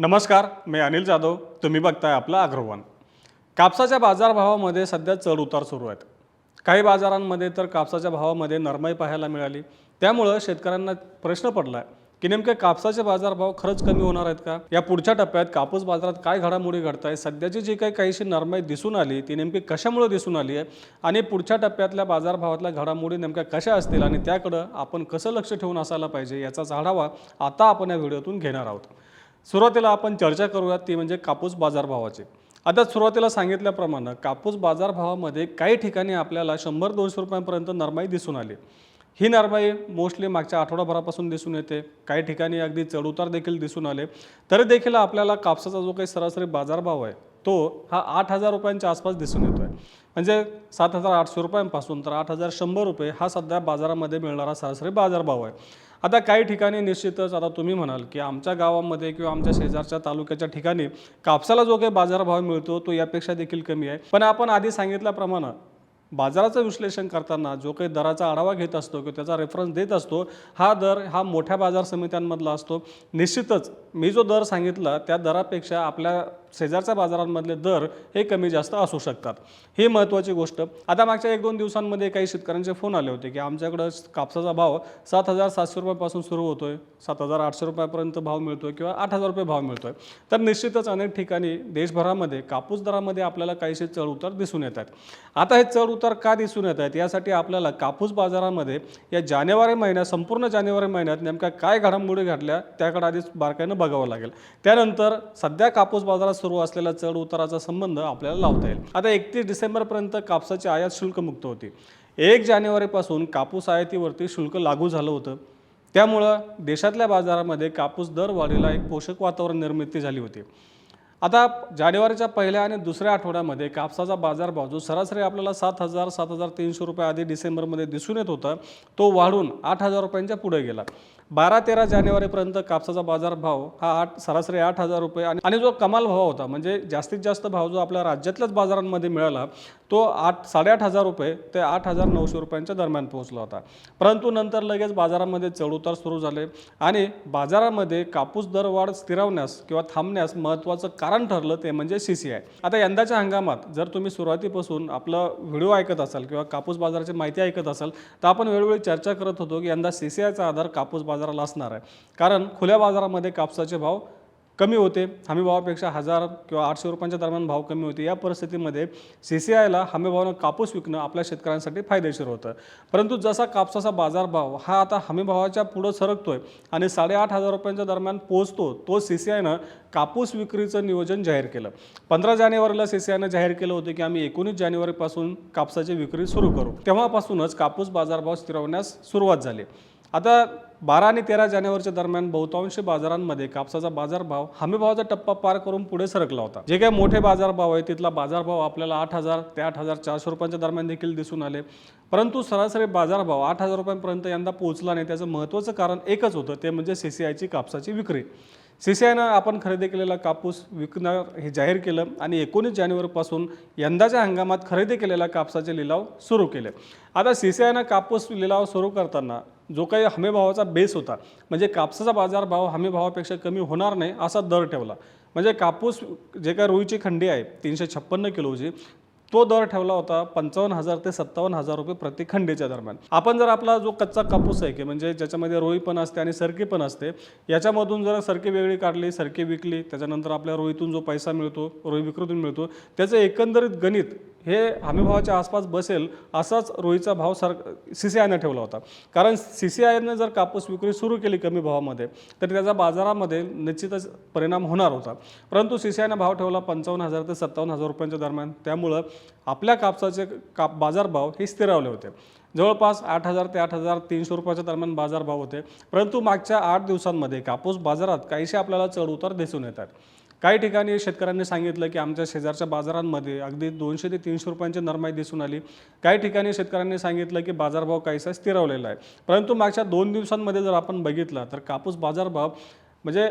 नमस्कार मी अनिल जाधव. तुम्ही बघताय आपलं अग्रवान. कापसाच्या बाजारभावामध्ये सध्या चढ उतार सुरू आहेत. काही बाजारांमध्ये तर कापसाच्या भावामध्ये नरमाई पाहायला मिळाली. त्यामुळं शेतकऱ्यांना प्रश्न पडला आहे की नेमके कापसाचे बाजारभाव खरंच कमी होणार आहेत का? या पुढच्या टप्प्यात कापूस बाजारात काय घडामोडी घडत आहे सध्याची जी काही काहीशी नरमाई दिसून आली ती नेमकी कशामुळे दिसून आली आहे? आणि पुढच्या टप्प्यातल्या बाजारभावातल्या घडामोडी नेमक्या कशा असतील? आणि त्याकडं आपण कसं लक्ष ठेवून असायला पाहिजे? याचाच आढावा आता आपण या व्हिडिओतून घेणार आहोत. सुरुवातीला आपण चर्चा करूयात ती म्हणजे कापूस बाजारभावाची. आता सुरुवातीला सांगितल्याप्रमाणे कापूस बाजारभावामध्ये काही ठिकाणी आपल्याला शंभर दोनशे रुपयांपर्यंत नरमाई दिसून आली. ही नरमाई मोस्टली मागच्या आठवडाभरापासून दिसून येते. काही ठिकाणी अगदी चढउतार देखील दिसून आले. तरी देखील आपल्याला कापसाचा जो काही सरासरी बाजारभाव आहे तो हा आठ हजार रुपयांच्या आसपास दिसून येतो आहे म्हणजे सात हजार आठशे रुपयांपासून तर आठ हजार शंभर रुपये हा सध्या बाजारामध्ये मिळणारा सरासरी बाजारभाव आहे. आता काही ठिकाणी निश्चितच आता तुम्ही म्हणाल की आमच्या गावामध्ये किंवा आमच्या शेजारच्या तालुक्याच्या ठिकाणी कापसाला जो काही बाजारभाव मिळतो तो यापेक्षा देखील कमी आहे. पण आपण आधी सांगितल्याप्रमाणे बाजाराचं विश्लेषण करताना जो काही दराचा आढावा घेत असतो किंवा त्याचा रेफरन्स देत असतो हा दर हा मोठ्या बाजार समित्यांमधला असतो. निश्चितच मी जो दर सांगितला त्या दरापेक्षा आपल्या शेजारच्या बाजारांमधले दर हे कमी जास्त असू शकतात. ही महत्त्वाची गोष्ट. आता मागच्या एक दोन दिवसांमध्ये काही शेतकऱ्यांचे फोन आले होते की आमच्याकडं कापसाचा भाव सात हजार सातशे रुपयापासून सुरू होतो आहे सात हजार आठशे रुपयापर्यंत भाव मिळतो आहे किंवा आठ हजार रुपये भाव मिळतो आहे तर निश्चितच अनेक ठिकाणी देशभरामध्ये कापूस दरामध्ये आपल्याला काहीसे चढउतार दिसून येत आहेत. आता हे चढउतार का दिसून येत आहेत? यासाठी आपल्याला कापूस बाजारामध्ये या जानेवारी महिन्यात संपूर्ण जानेवारी महिन्यात नेमक्या काय घडामोडी घडल्या त्याकडे आधीच बारकाईनं बघावं लागेल. त्यानंतर सध्या कापूस बाजारात सुरू असलेला चढ उताराचा संबंध आपल्याला लावता येईल. आता एकतीस डिसेंबरपर्यंत कापसाची आयात शुल्क मुक्त होती. एक जानेवारीपासून कापूस आयातीवरती शुल्क लागू झालं होतं. त्यामुळं देशातल्या बाजारामध्ये कापूस दरवाढीला एक पोषक वातावरण निर्मिती झाली होती. आता जानेवारीच्या पहिल्या आणि दुसऱ्या आठवड्यामध्ये कापसाचा बाजारभाव जो सरासरी आपल्याला सात हजार सात हजार तीनशे रुपये आधी डिसेंबरमध्ये दिसून येत होता तो वाढून आठ हजार रुपयांच्या पुढे गेला. बारा तेरा जानेवारीपर्यंत कापसाचा बाजारभाव हा आठ सरासरी आठ हजार रुपये आणि आणि जो कमाल भाव होता म्हणजे जास्तीत जास्त भाव जो आपल्या राज्यातल्याच बाजारांमध्ये मिळाला तो आठ साडेआठ हजार रुपये ते आठ हजार नऊशे रुपयांच्या दरम्यान पोहोचला होता. परंतु नंतर लगेच बाजारामध्ये चढउतार सुरू झाले आणि बाजारामध्ये कापूस दरवाढ स्थिरावण्यास किंवा थांबण्यास महत्त्वाचं कारण ठरलं ते म्हणजे सी सी आय आता यंदाच्या हंगामात जर तुम्ही सुरुवातीपासून आपलं व्हिडिओ ऐकत असाल किंवा कापूस बाजाराची माहिती ऐकत असाल तर आपण वेळोवेळी चर्चा करत होतो की यंदा सी सी आयचा आधार कापूस बाजाराला असणार आहे. कारण खुल्या बाजारामध्ये कापसाचे भाव कमी होते. हमी भावापेक्षा हजार किंवा आठशे रुपयांच्या दरम्यान भाव कमी होते. या परिस्थितीमध्ये सी सी आयला हमी भावानं कापूस विकणं आपल्या शेतकऱ्यांसाठी फायदेशीर होतं. परंतु जसा कापसाचा बाजारभाव हा आता हमी भावाच्या पुढं सरकतोय आणि साडेआठ हजार रुपयांच्या दरम्यान पोहोचतो तो सी सी आयनं कापूस विक्रीचं नियोजन जाहीर केलं. पंधरा जानेवारीला सी सी आयनं जाहीर केलं होतं की आम्ही एकोणीस जानेवारीपासून कापसाची विक्री सुरू करू. तेव्हापासूनच कापूस बाजारभाव स्थिरवण्यास सुरुवात झाली. आता बारा आणि तेरा जानेवारीच्या दरम्यान बहुतांश बाजारांमध्ये कापसाचा बाजारभाव हमीभावाचा टप्पा पार करून पुढे सरकला होता. जे काही मोठे बाजारभाव आहे तिथला बाजारभाव आपल्याला आठ हजार ते आठ हजार चारशे रुपयांच्या दरम्यान देखील दिसून आले. परंतु सरासरी बाजारभाव आठ हजार रुपयांपर्यंत यंदा पोहोचला नाही. त्याचं महत्त्वाचं कारण एकच होतं ते म्हणजे सी सी आयची कापसाची विक्री. सीसीआयनं आपण खरेदी केलेला कापूस विकणार हे जाहीर केलं आणि एकोणीस जानेवारीपासून यंदाच्या हंगामात खरेदी केलेला कापसाचे लिलाव सुरू केले. आता सीसीआयनं कापूस लिलाव सुरू करताना जो काही हमीभावाचा बेस होता म्हणजे कापसाचा बाजारभाव हमीभावापेक्षा कमी होणार नाही असा दर ठेवला. म्हणजे कापूस जे काय रुईची खंडी आहे तीनशे छप्पन्न किलोची तो दर ठेवला होता पंचावन्न हजार ते सत्तावन्न हजार रुपये प्रति खंडेच्या दरम्यान. आपण जर आपला जो कच्चा कापूस आहे की म्हणजे ज्याच्यामध्ये रोई पण असते आणि सरकी पण असते याच्यामधून जर सरकी वेगळी काढली सरकी विकली त्याच्यानंतर आपल्या रोईतून जो पैसा मिळतो रोई विक्रीतून मिळतो त्याचं एकंदरीत गणित हे हमीभावाच्या आसपास बसेल असाच रोईचा भाव सर सी सी आयनं ठेवला होता. कारण सी सी आयनं जर कापूस विक्री सुरू केली कमी भावामध्ये तर त्याचा बाजारामध्ये निश्चितच परिणाम होणार होता. परंतु सी सी आयनं भाव ठेवला पंचावन्न हजार ते सत्तावन्न हजार रुपयांच्या दरम्यान. त्यामुळं आपल्या कापसाचे काप बाजारभाव हे स्थिरावले होते. जवळपास आठ हजार ते आठ हजार तीनशे रुपयाच्या दरम्यान बाजारभाव होते. परंतु मागच्या आठ दिवसांमध्ये कापूस बाजारात काहीसे आपल्याला चढउतार दिसून येतात काही ठिकाणी शेतकऱ्यांनी सांगितलं की आमच्या शेजारच्या बाजारांमध्ये अगदी दोनशे ते तीनशे रुपयांची नरमाई दिसून आली. काही ठिकाणी शेतकऱ्यांनी सांगितलं की बाजारभाव काहीसा स्थिरवलेला आहे. परंतु मागच्या दोन दिवसांमध्ये जर आपण बघितलं तर कापूस बाजारभाव म्हणजे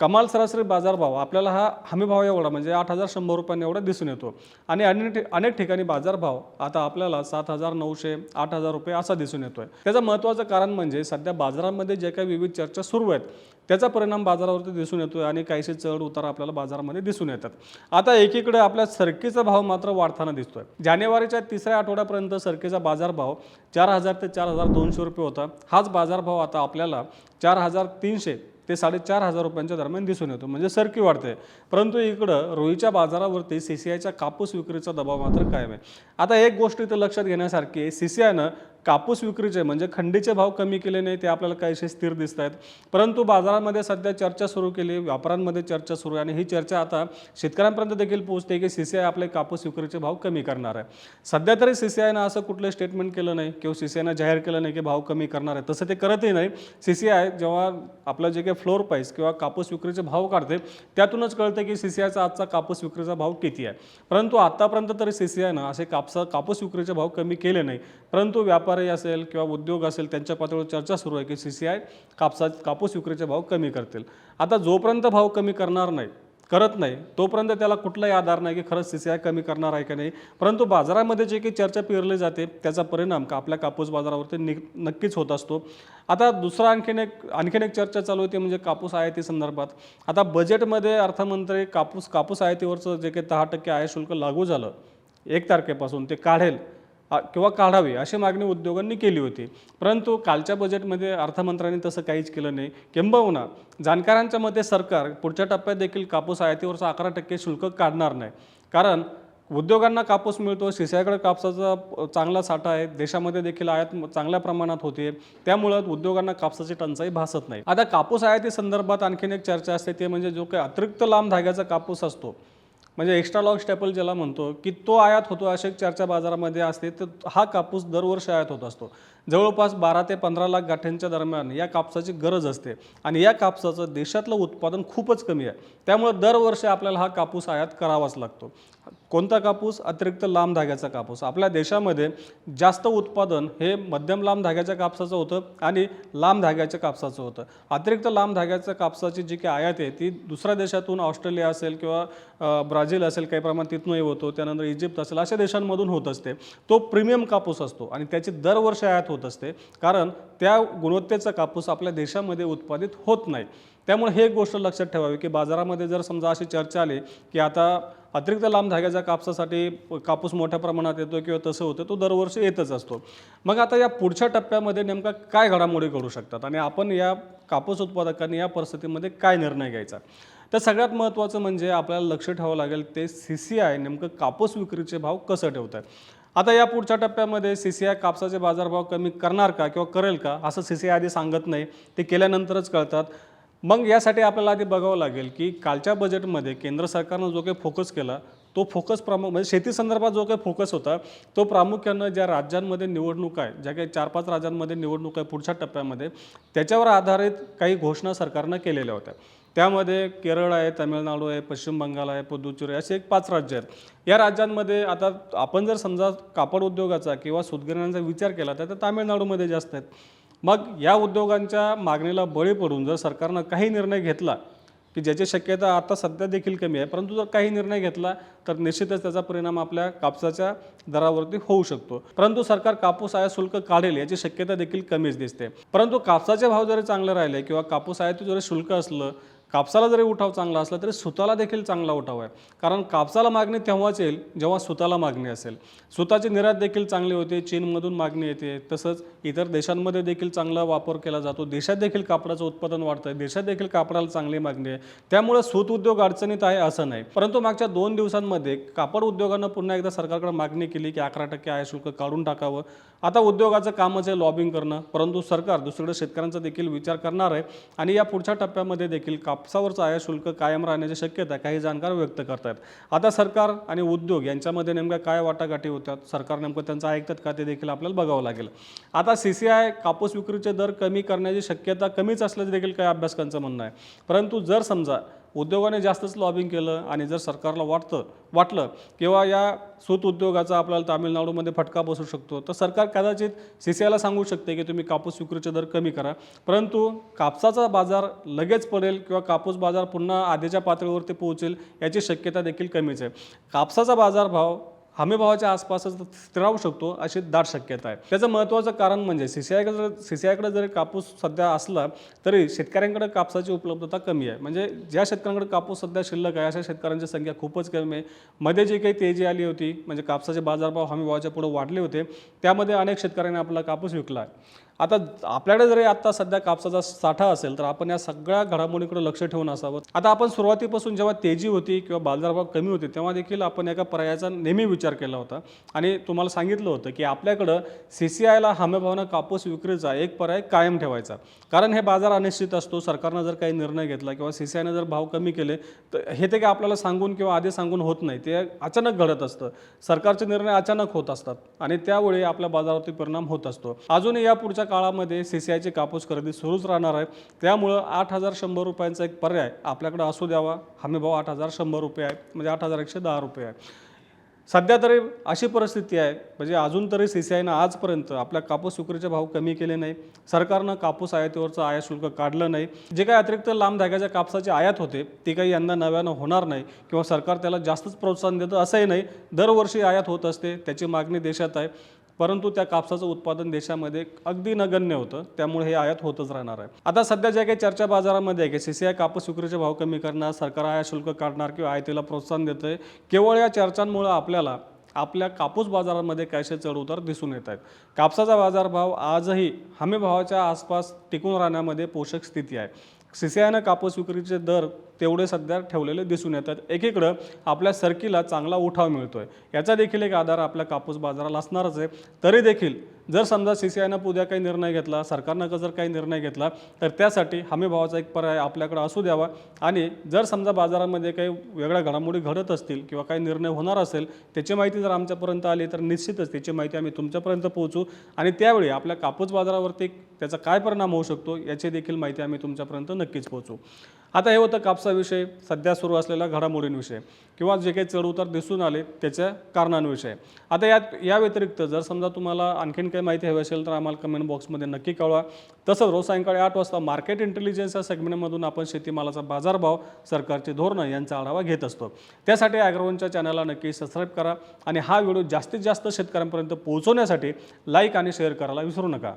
कमाल सरासरी बाजारभाव आपल्याला हा हमीभाव एवढा म्हणजे आठ हजार शंभर रुपयांनी एवढा दिसून येतो. आणि अनेक अनेक ठिकाणी बाजारभाव आता आपल्याला सात हजार नऊशे आठ हजार रुपये असा दिसून येतोय. त्याचं महत्त्वाचं कारण म्हणजे सध्या बाजारामध्ये जे काही विविध चर्चा सुरू आहेत त्याचा परिणाम बाजारावरती दिसून येतोय आणि काहीसे चढ उतार आपल्याला बाजारामध्ये दिसून येतात. आता एकीकडे आपल्या सरकीचा भाव मात्र वाढताना दिसतोय. जानेवारीच्या तिसऱ्या आठवड्यापर्यंत सरकीचा बाजारभाव चार हजार ते चार हजार दोनशे रुपये होता. हाच बाजारभाव आता आपल्याला चार हजार तीनशे ते साडेचार हजार रुपयांच्या दरम्यान दिसून येतो. म्हणजे सरकी वाढते. परंतु इकडं रोईच्या बाजारावरती सी सी आयच्या कापूस विक्रीचा दबाव मात्र कायम आहे. आता एक गोष्ट इथं लक्षात घेण्यासारखी आहे. सी सी आयनं कापूस विक्रीचे म्हणजे खंडीचे भाव कमी केले नाही ते आपल्याला काहीसे स्थिर दिसत आहेत परंतु बाजारामध्ये सध्या चर्चा सुरू केली व्यापाऱ्यांमध्ये चर्चा सुरू आहे आणि ही चर्चा आता शेतकऱ्यांपर्यंत देखील पोहोचते की सी सी आय आपले कापूस विक्रीचे भाव कमी करणार आहे. सध्या तरी सी सी आयनं असं कुठलं स्टेटमेंट केलं नाही किंवा सी सी आयनं जाहीर केलं नाही की भाव कमी करणार आहे. तसं ते करतही नाही. सी सी आय जेव्हा आपलं जे काही फ्लोअर प्राईस किंवा कापूस विक्रीचे भाव काढते त्यातूनच कळतं की सी सी आयचा आजचा कापूस विक्रीचा भाव किती आहे. परंतु आतापर्यंत तरी सी सी आयनं असे कापसा कापूस विक्रीचे भाव कमी केले नाही. परंतु व्यापारी असेल किंवा उद्योग असेल त्यांच्या पातळीवर चर्चा सुरू आहे की सी सी आय कापसा कापूस विक्रीचे भाव कमी करतील. आता जोपर्यंत भाव कमी करणार नाही करत नाही तोपर्यंत त्याला कुठलाही आधार नाही की खरंच सी सी आय कमी करणार आहे का नाही. परंतु बाजारामध्ये जे काही चर्चा पेरली जाते त्याचा परिणाम का आपल्या कापूस बाजारावरती नि नक्कीच होत असतो. आता दुसरा आणखीन एक आणखीन एक चर्चा चालू होती म्हणजे कापूस आयाती संदर्भात. आता बजेटमध्ये अर्थमंत्री कापूस कापूस आयातीवरचं जे काही दहा टक्के आयात शुल्क लागू झालं एक तारखेपासून ते काढेल. किंवा काढावी अशी मागणी उद्योगांनी केली होती. परंतु कालच्या बजेटमध्ये अर्थमंत्र्यांनी तसं काहीच केलं नाही. किंबहुना जाणकारांच्या मते सरकार पुढच्या टप्प्यात देखील कापूस आयातीवरचं अकरा टक्के शुल्क काढणार नाही. कारण उद्योगांना कापूस मिळतो शिसायाकडे कापसाचा चांगला साठा आहे देशामध्ये देखील आयात चांगल्या प्रमाणात होते. त्यामुळं उद्योगांना कापसाची टंचाई भासत नाही. आता कापूस आयाती संदर्भात आणखीन एक चर्चा असते ते म्हणजे जो काही अतिरिक्त लांब धाग्याचा कापूस असतो म्हणजे एक्स्ट्रा लॉग स्टेपल ज्याला म्हणतो की तो आयात होतो अशी चर्चा बाजारामध्ये असते तर हा कापूस दरवर्षी आयात होत असतो. जवळपास बारा ते पंधरा लाख गाठ्यांच्या दरम्यान या कापसाची गरज असते आणि या कापसाचं देशातलं उत्पादन खूपच कमी आहे. त्यामुळे दरवर्षी आपल्याला हा कापूस आयात करावाच लागतो. कोणता कापूस? अतिरिक्त लांब धाग्याचा कापूस. आपल्या देशामध्ये जास्त उत्पादन हे मध्यम लांब धाग्याच्या कापसाचं होतं आणि लांब धाग्याच्या कापसाचं होतं. अतिरिक्त लांब धाग्याच्या कापसाची जी काही आयात आहे ती दुसऱ्या देशातून ऑस्ट्रेलिया असेल किंवा ब्राझील असेल काही प्रमाणात तिथूनही होतो त्यानंतर इजिप्त असेल अशा देशांमधून होत असते. तो प्रीमियम कापूस असतो आणि त्याची दरवर्षी आयात होत असते. कारण त्या गुणवत्तेचा कापूस आपल्या देशामध्ये उत्पादित होत नाही. त्यामुळे हे एक गोष्ट लक्षात ठेवावी की बाजारामध्ये जर समजा अशी चर्चा आली की आता अतिरिक्त लांब धाग्याच्या कापसासाठी कापूस मोठ्या प्रमाणात येतो किंवा तसं होतं तो दरवर्षी येतच असतो. मग आता या पुढच्या टप्प्यामध्ये नेमका काय घडामोडी करू शकतात आणि आपण या कापूस उत्पादकांनी या परिस्थितीमध्ये काय निर्णय घ्यायचा? तर सगळ्यात महत्त्वाचं म्हणजे आपल्याला लक्ष ठेवावं लागेल ते सी सी आय नेमकं कापूस विक्रीचे भाव कसं ठेवत आहे आता या पुढच्या टप्प्यामध्ये सी सी आय कापसाचे बाजारभाव कमी करणार का किंवा करेल का असं सी सी आय आधी सांगत नाही ते केल्यानंतरच कळतात. मग यासाठी आपल्याला आधी बघावं लागेल की कालच्या बजेटमध्ये केंद्र सरकारनं जो काही फोकस केला तो फोकस प्रामुख म्हणजे शेती संदर्भात जो काही फोकस होता तो प्रामुख्यानं ज्या राज्यांमध्ये निवडणूक आहे ज्या काही चार पाच राज्यांमध्ये निवडणूक आहे पुढच्या टप्प्यामध्ये त्याच्यावर आधारित काही घोषणा सरकारनं केलेल्या होत्या. त्यामध्ये केरळ आहे तामिळनाडू आहे पश्चिम बंगाल आहे पुदुचेरी असे एक पाच राज्य आहेत. या राज्यांमध्ये आता आपण जर समजा कापड उद्योगाचा किंवा सूतगिरण्यांचा विचार केला तर तामिळनाडूमध्ये जास्त आहेत. मग या उद्योगांच्या मागणीला बळी पडून जर सरकारनं काही निर्णय घेतला की ज्याची शक्यता आता सध्या देखील कमी आहे परंतु जर काही निर्णय घेतला तर निश्चितच त्याचा परिणाम आपल्या कापसाच्या दरावरती होऊ शकतो. परंतु सरकार कापूस आयात शुल्क काढेल याची शक्यता देखील कमीच दिसते. परंतु कापसाचे भाव जरी चांगले राहिले किंवा कापूस आयात जरी शुल्क असलं कापसाला जरी उठाव चांगला असला तरी सुताला देखील चांगला उठाव आहे. कारण कापसाला मागणी तेव्हाच येईल जेव्हा सुताला मागणी असेल. सुताची निर्यात देखील चांगली होते चीनमधून मागणी येते तसंच इतर देशांमध्ये देखील चांगला वापर केला जातो. देशात देखील कापडाचं उत्पादन वाढतं आहे देशात देखील कापडाला चांगली मागणी आहे. त्यामुळे सूत उद्योग अडचणीत आहे असं नाही. परंतु मागच्या दोन दिवसांमध्ये कापड उद्योगानं पुन्हा एकदा सरकारकडे मागणी केली की अकरा टक्के आय शुल्क काढून टाकावं. आता उद्योगाचं कामच आहे लॉबिंग करणं. परंतु सरकार दुसरीकडे शेतकऱ्यांचा देखील विचार करणार आहे. आणि या पुढच्या टप्प्यामध्ये देखील काप कापसावरचं आयात शुल्क कायम राहण्याची शक्यता काही जाणकार व्यक्त करतात आता सरकार आणि उद्योग यांच्यामध्ये नेमक्या काय वाटाघाटी होतात सरकार नेमकं त्यांचं ऐकतात का? ते देखील आपल्याला बघावं लागेल. आता सी सी आय कापूस विक्रीचे दर कमी करण्याची शक्यता कमीच असल्याचं देखील काही अभ्यासकांचं म्हणणं आहे. परंतु जर समजा उद्योगाने जास्तच लॉबिंग केलं आणि जर सरकारला वाटतं वाटलं किंवा या सूत उद्योगाचा आपल्याला तामिळनाडूमध्ये फटका बसू शकतो तर सरकार कदाचित सी सी आयला सांगू शकते की तुम्ही कापूस विक्रीचे दर कमी करा. परंतु कापसाचा बाजार लगेच पडेल किंवा कापूस बाजार पुन्हा आधीच्या पातळीवरती पोहोचेल याची शक्यता देखील कमीच आहे. कापसाचा बाजारभाव हमीभावाच्या आसपासच स्थिरावू शकतो अशी दाट शक्यता आहे. त्याचं महत्त्वाचं कारण म्हणजे सी सी आयकडे सी सी आयकडे जरी कापूस सध्या असला तरी शेतकऱ्यांकडे कापसाची उपलब्धता कमी आहे. म्हणजे ज्या शेतकऱ्यांकडे कापूस सध्या शिल्लक आहे अशा शेतकऱ्यांची संख्या खूपच कमी आहे. मध्ये जी काही तेजी आली होती म्हणजे कापसाचे बाजारभाव हमीभावाच्या पुढे वाढले होते त्यामध्ये अनेक शेतकऱ्यांनी आपला कापूस विकला आहे. आता आपल्याकडे जरी आता सध्या कापसाचा साठा असेल तर आपण या सगळ्या घडामोडीकडे लक्ष ठेवून असावं. आता आपण सुरुवातीपासून जेव्हा तेजी होती किंवा बाजारभाव कमी होते तेव्हा देखील आपण एका पर्यायाचा नेहमी विचार केला होता. आणि तुम्हाला सांगितलं होतं की आपल्याकडं सी सी आयला हमीभावना कापूस विक्रीचा एक पर्याय कायम ठेवायचा. कारण हे बाजार अनिश्चित असतो सरकारनं जर काही निर्णय घेतला किंवा सी सी आयनं जर भाव कमी केले तर हे ते काय आपल्याला सांगून किंवा आधी सांगून होत नाही. ते अचानक घडत असतं. सरकारचे निर्णय अचानक होत असतात आणि त्यावेळी आपल्या बाजारावरती परिणाम होत असतो. अजूनही या पुढच्या काळामध्ये सी सी आयची कापूस खरेदी सुरूच राहणार आहे. त्यामुळं आठ हजार शंभर रुपयांचा एक पर्याय आपल्याकडे असू द्यावा. हमीभाव आठ हजार शंभर रुपये आहे म्हणजे आठ हजार एकशे दहा रुपये आहे. सध्या तरी अशी परिस्थिती आहे म्हणजे अजून तरी सी सी आयनं आजपर्यंत आपल्या कापूस विक्रीचे भाव कमी केले नाही. सरकारनं कापूस आयातीवरचं आयात शुल्क काढलं नाही. जे काही अतिरिक्त लांब धाग्याच्या कापसाची आयात होते ती काही यंदा नव्यानं होणार नाही किंवा सरकार त्याला जास्तच प्रोत्साहन देतं असंही नाही. दरवर्षी आयात होत असते त्याची मागणी देशात आहे. परंतु त्या कापसाचं उत्पादन देशामध्ये अगदी नगण्य होतं. त्यामुळे हे आयात होतच राहणार आहे. आता सध्या ज्या काही चर्चा बाजारामध्ये आहे की सी सी आय कापूस विक्रीचे भाव कमी करणार सरकार आयात शुल्क काढणार किंवा आयातीला प्रोत्साहन देतं आहे केवळ या चर्चांमुळं आपल्याला आपल्या कापूस बाजारामध्ये कायसे चढउतार दिसून येत आहेत. कापसाचा बाजारभाव आजही हमी भावाच्या आसपास टिकून राहण्यामध्ये पोषक स्थिती आहे. सी सी आयनं कापूस विक्रीचे दर तेवढे सध्या ठेवलेले दिसून येतात. एकीकडं आपल्या सरकीला चांगला उठाव मिळतोय. याचा देखील एक आधार आपल्या कापूस बाजाराला असणारच आहे. तरी देखील जर समजा सी सी आयनं उद्या काही निर्णय घेतला सरकारनं जर काही निर्णय घेतला तर त्यासाठी हमी भावाचा एक पर्याय आपल्याकडे असू द्यावा. आणि जर समजा बाजारामध्ये काही वेगळ्या घडामोडी घडत असतील किंवा काही निर्णय होणार असेल त्याची माहिती जर आमच्यापर्यंत आली तर निश्चितच त्याची माहिती आम्ही तुमच्यापर्यंत पोहोचू. आणि त्यावेळी आपल्या कापूस बाजारावरती त्याचा काय परिणाम होऊ शकतो याची देखील माहिती आम्ही तुमच्यापर्यंत नक्कीच पोहोचू आता हे होतं कापसाविषयी सध्या सुरू असलेल्या घडामोडींविषयी. किंवा जे काही चढउतार दिसून आले त्याच्या कारणांविषयी. आता यात या व्यतिरिक्त जर समजा तुम्हाला आणखीन काही माहिती हवी असेल तर आम्हाला कमेंट बॉक्समध्ये नक्की कळवा. तसंच रोज सायंकाळी आठ वाजता मार्केट इंटेलिजन्स या सेगमेंटमधून आपण शेतीमालाचा बाजारभाव सरकारची धोरणं यांचा आढावा घेत असतो. त्यासाठी ॲग्रोवनच्या चॅनलला नक्की सबस्क्राईब करा. आणि हा व्हिडिओ जास्तीत जास्त शेतकऱ्यांपर्यंत पोहोचवण्यासाठी लाईक आणि शेअर करायला विसरू नका.